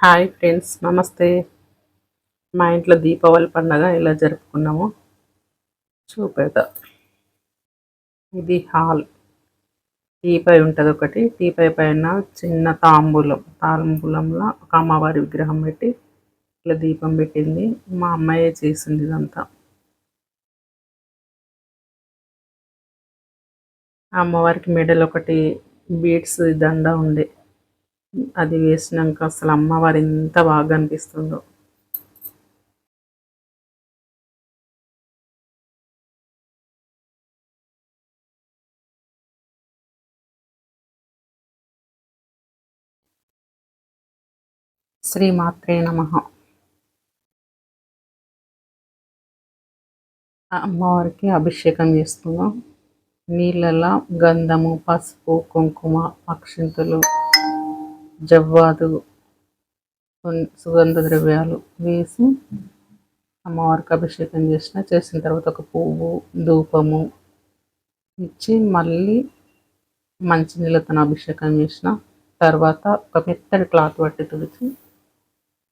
Hi friends నమస్తే. మా ఇంట్లో దీపావళి పండగ ఎలా జరుపుకున్నామో చూపెడతా ఇది హాల్. టీపై ఉంటుంది ఒకటి. టీపై పైన చిన్న తాంబూలం. తాంబూలంలో ఒక అమ్మవారి విగ్రహం పెట్టి ఇట్లా దీపం పెట్టింది. మా అమ్మాయే చేసింది ఇదంతా. అమ్మవారికి మెడల్ ఒకటి బీడ్స్ దండ ఉండే. అది వేసినాక అసలు అమ్మవారు ఎంత బాగా అనిపిస్తుందో. శ్రీమాత్రే నమ. అమ్మవారికి అభిషేకం చేస్తున్నాం. నీళ్ళలో గంధము పసుపు కుంకుమ అక్షింతలు జవ్వాదు సుగంధ ద్రవ్యాలు వేసి అమ్మవారికి అభిషేకం చేసిన చేసిన తర్వాత ఒక పువ్వు ధూపము ఇచ్చి మళ్ళీ మంచినీళ్ళతో అభిషేకం చేసిన తర్వాత ఒక మెత్తడి క్లాత్ పట్టి తుడిచి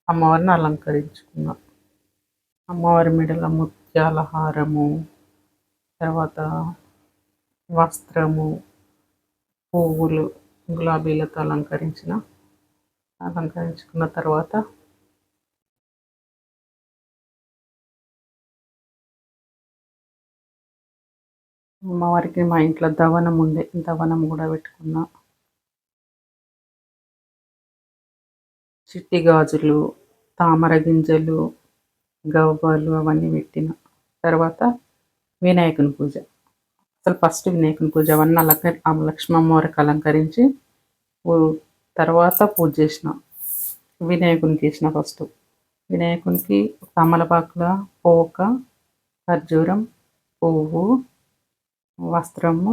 అమ్మవారిని అలంకరించుకున్నా. అమ్మవారి మెడల ముత్యాల హారము తర్వాత వస్త్రము పువ్వులు గులాబీలతో అలంకరించిన అలంకరించుకున్న తర్వాత అమ్మవారికి మా ఇంట్లో దవనం ఉండే దవనం కూడా పెట్టుకున్నా. చిట్టి గాజులు తామర గింజలు గవ్వలు అవన్నీ పెట్టిన. తర్వాత వినాయకుని పూజ. అసలు ఫస్ట్ వినాయకుని పూజ అవన్నీ అలంకరి లక్ష్మమ్మవారికి అలంకరించి తర్వాత పూజ చేసిన. వినాయకునికి చేసిన ఫస్ట్ వినాయకునికి తమలపాకుల పోక ఖర్జూరం పువ్వు వస్త్రము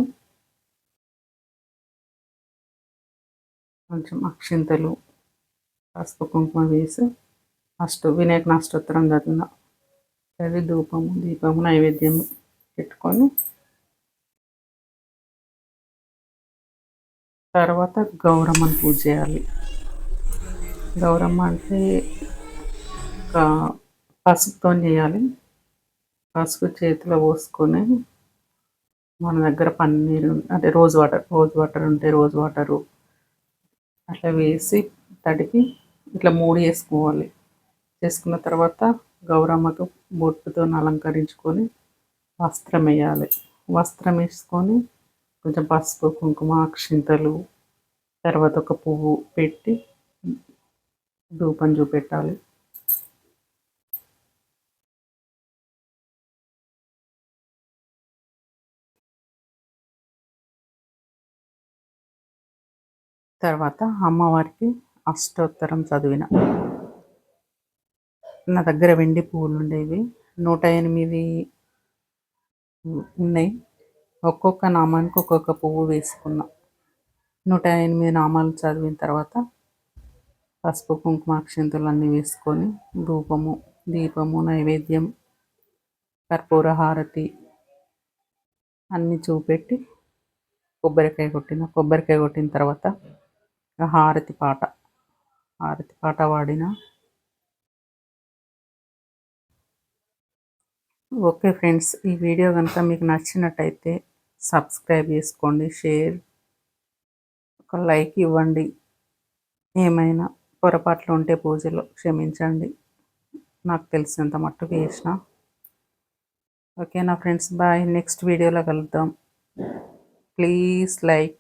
కొంచెం అక్షింతలు పసుపు కుంకుమ వేసి అష్ట వినాయకుని అష్టోత్తరం చదివిన అది ధూపము దీపము నైవేద్యము పెట్టుకొని తర్వాత గౌరమ్మని పూజ చేయాలి. గౌరమ్మ అంటే పసుపుతో చేయాలి. పసుపు చేతిలో పోసుకొని మన దగ్గర పన్నీరు అంటే రోజ్ వాటర్ రోజ్ వాటర్ ఉంటే రోజ్ వాటరు అట్లా వేసి తడిపి ఇట్లా మూడు వేసుకోవాలి చేసుకున్న తర్వాత గౌరమ్మకు బొట్టుతో అలంకరించుకొని వస్త్రం వేయాలి. వస్త్రం వేసుకొని కొంచెం పసుపు కుంకుమ అక్షింతలు తర్వాత ఒక పువ్వు పెట్టి ధూపం చూపెట్టాలి. తర్వాత అమ్మవారికి అష్టోత్తరం చదివిన. నా దగ్గర వెండి పువ్వులు ఉండేవి. నూట ఎనిమిది ఉన్నాయి. ఒక్కొక్క నామానికి ఒక్కొక్క పువ్వు వేసుకున్నా. నూట ఎనిమిది నామాలు చదివిన తర్వాత పసుపు కుంకుమ అక్షంతులు అన్నీ వేసుకొని ధూపము దీపము నైవేద్యం కర్పూర హారతి అన్నీ చూపెట్టి కొబ్బరికాయ కొట్టిన. కొబ్బరికాయ కొట్టిన తర్వాత హారతి పాట. హారతి పాట వాడిన ఓకే ఫ్రెండ్స్ ఈ వీడియో కనుక మీకు నచ్చినట్టయితే సబ్స్క్రైబ్ చేసుకోండి షేర్ ఒక లైక్ ఇవ్వండి. ఏమైనా పొరపాట్లు ఉంటే పూజలో క్షమించండి. నాకు తెలిసినంత మట్టుకు ఓకే నా ఫ్రెండ్స్ బాయ్. నెక్స్ట్ వీడియోలో కలుద్దాం. Please like